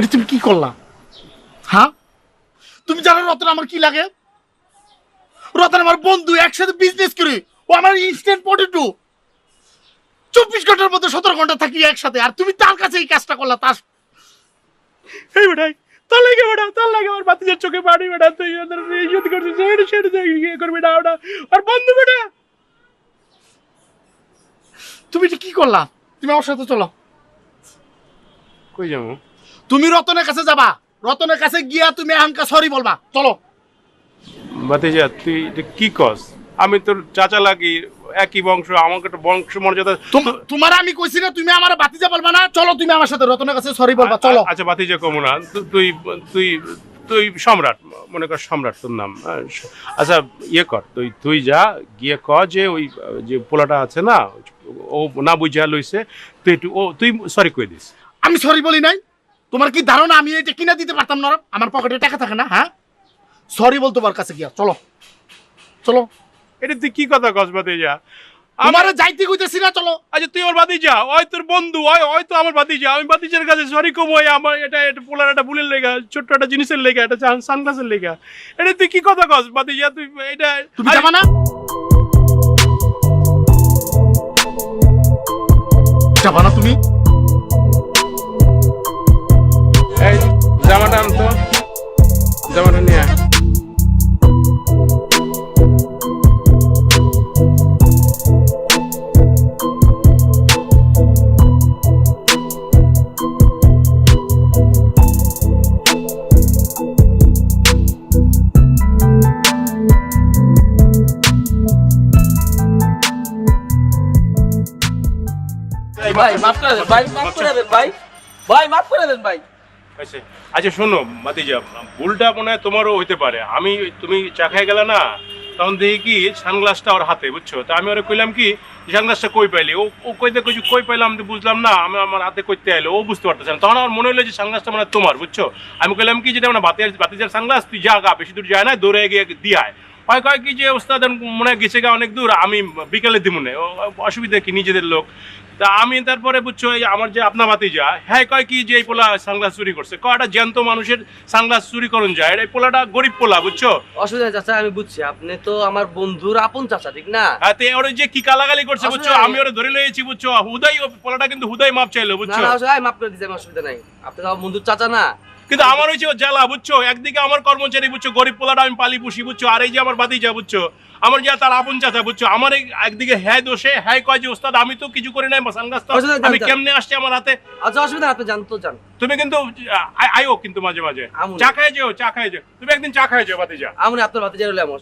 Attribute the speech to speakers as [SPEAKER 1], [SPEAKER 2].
[SPEAKER 1] এটা তুমি কি করলা? হ্যাঁ? তুমি জানো রতন আমার কি লাগে? রতন আমার বন্ধু একসাথে বিজনেস করি। ও আমার ইনস্ট্যান্ট পটেটো চব্বিশ ঘণ্টার মধ্যে সতেরো ঘণ্টা থাকি একসাথে। আর তুমি তার কাছে এই কাজটা করলা তার এই বেটাই তার লাগে বেটা তার লাগে আমার বাতিজার চোখে পানি বেটা তুই ইজ্জত করছিস সেটা সেটা ইয়ে করবি না ওটা আর বন্ধু বেটা। তুমি এটা কি করলা? তুমি আমার সাথে চলো।
[SPEAKER 2] কই যাব?
[SPEAKER 1] তুমি রতনের কাছে যাবা। রতনের কাছে গিয়া তুমি আহাঙ্কা সরি বলবা। চলো।
[SPEAKER 2] ভাতিজা তুই কি কস? আমি তোর চাচা লাগি একই বংশ আমাকে একটা বংশ মর্যাদা
[SPEAKER 1] তোমার আমি কইছি না তুমি আমার বাতিজা বলবা না। চলো তুমি আমার সাথে রতনের কাছে সরি বলবা চলো।
[SPEAKER 2] আচ্ছা ভাতিজা কমো না তু- তুই তুই তুই সম্রাট মনে কর সম্রাট তোর নাম। আচ্ছা ইয়ে কর তুই তুই যা গিয়ে ক যে ওই যে পোলাটা আছে না ও না বুঝা লইছে তুই একটু ও তুই সরি কই দিস।
[SPEAKER 1] আমি সরি বলি নাই। তোমার কি ধারণা? আমি এটা কিনা দিতে পারতাম না আমার পকেটে টাকা থাকে না হ্যাঁ? সরি বল তোমার কাছে গিয়া চলো। চলো।
[SPEAKER 2] এটা তুই কি কথা কস ভাতিজা?
[SPEAKER 1] আমার
[SPEAKER 2] আমার
[SPEAKER 1] যাইতে কইতেছি না চলো।
[SPEAKER 2] আচ্ছা তুই ওর বাতিজা ওই তোর বন্ধু ওই ওই তো আমার বাতিজা আমি বাতিজার কাছে সরি কম ওই আমার এটা এটা পোলার একটা বুলের লেগা ছোট্ট একটা জিনিসের লেগা এটা সানগ্লাসের লেগা। এটা তুই কি কথা কস বাতিজা তুই এটা
[SPEAKER 1] তুমি যাবা না?
[SPEAKER 2] জামাটা আনতো জামাটা নিয়ে।
[SPEAKER 3] ভাই, মাফ করে দেন, ভাই, মাফ করে দেন, ভাই। ভাই, মাফ করে দেন, ভাই।
[SPEAKER 2] আচ্ছা শোনো, মাতিজা, ভুলটা মনে হয় তোমারও হইতে পারে। আমি, তুমি চা খাই গেলে না, তখন দেখি কি, সানগ্লাসটা ওর হাতে, বুঝছ? তা আমি ওরা কইলাম কি সানগ্লাসটা কই পাইলি? ও ও কইতে কইছি, কই পাইলাম তো বুঝলাম না, আমি আমার হাতে করতে আইলো, ও বুঝতে পারতেছে না। তখন আমার মনে হলো যে সানগ্লাসটা মানে তোমার, বুঝছ? আমি কইলাম কি, যেটা মানে বাতিজার বাতিজার সানগ্লাস, তুই যা গা, বেশি দূর যায় না, দৌড়ে গিয়ে দিয়ে আয়। হয় কয় কি যে ওস্তাদ মনে হয় গেছে গা অনেক দূর আমি বিকেলে দিব না অসুবিধা কি নিজেদের লোক? তা আমি তারপরে বুঝছ এই আমার যে আপনা ভাতিজা হ্যাঁ কয় কি যে এই পোলা সানগ্লাস চুরি করছে? কয়টা জ্যান্ত মানুষের সানগ্লাস চুরি করুন যায়? এই পোলাটা গরিব পোলা বুঝছ?
[SPEAKER 3] অসুবিধা চাচা আমি বুঝছি। আপনি তো আমার বন্ধুর আপন চাচা ঠিক না?
[SPEAKER 2] আর তে ওরে যে কি কালাগালি করছে বুঝছ? আমি ওরে ধরে লয়েছি বুঝছ? হুদাই পোলাটা কিন্তু হুদাই মাপ চাইলো
[SPEAKER 3] না
[SPEAKER 2] বুঝছ?
[SPEAKER 3] না অসুবিধা আমি মাফ করে দিতে অসুবিধা নাই। আপনি তো আমার বন্ধুর চাচা না।
[SPEAKER 2] কিন্তু আমার হয়েছে ও জ্বালা বুঝছ? একদিকে আমার কর্মচারী বুঝছ? গরিব পোলাটা আমি পালি পুষি বুঝছ? আর এই যে আমার বাতিজা বুঝছ? আমার যা তার আপন চাচা বুঝছ? আমার এই একদিকে হ্যাঁ দোষে হ্যাঁ কয় যে ওস্তাদ আমি তো কিছু করি নাই মাসান তো আমি কেমনে আসছি আমার হাতে?
[SPEAKER 3] আচ্ছা অসুবিধা হাতে আপনি জানতো জান।
[SPEAKER 2] তুমি কিন্তু আইও কিন্তু মাঝে মাঝে। চা খাই যেও চা খাই যেও। তুমি একদিন চা খাই যেও বাতিজা।
[SPEAKER 3] আমি আপনার ভাতে যাই আমার।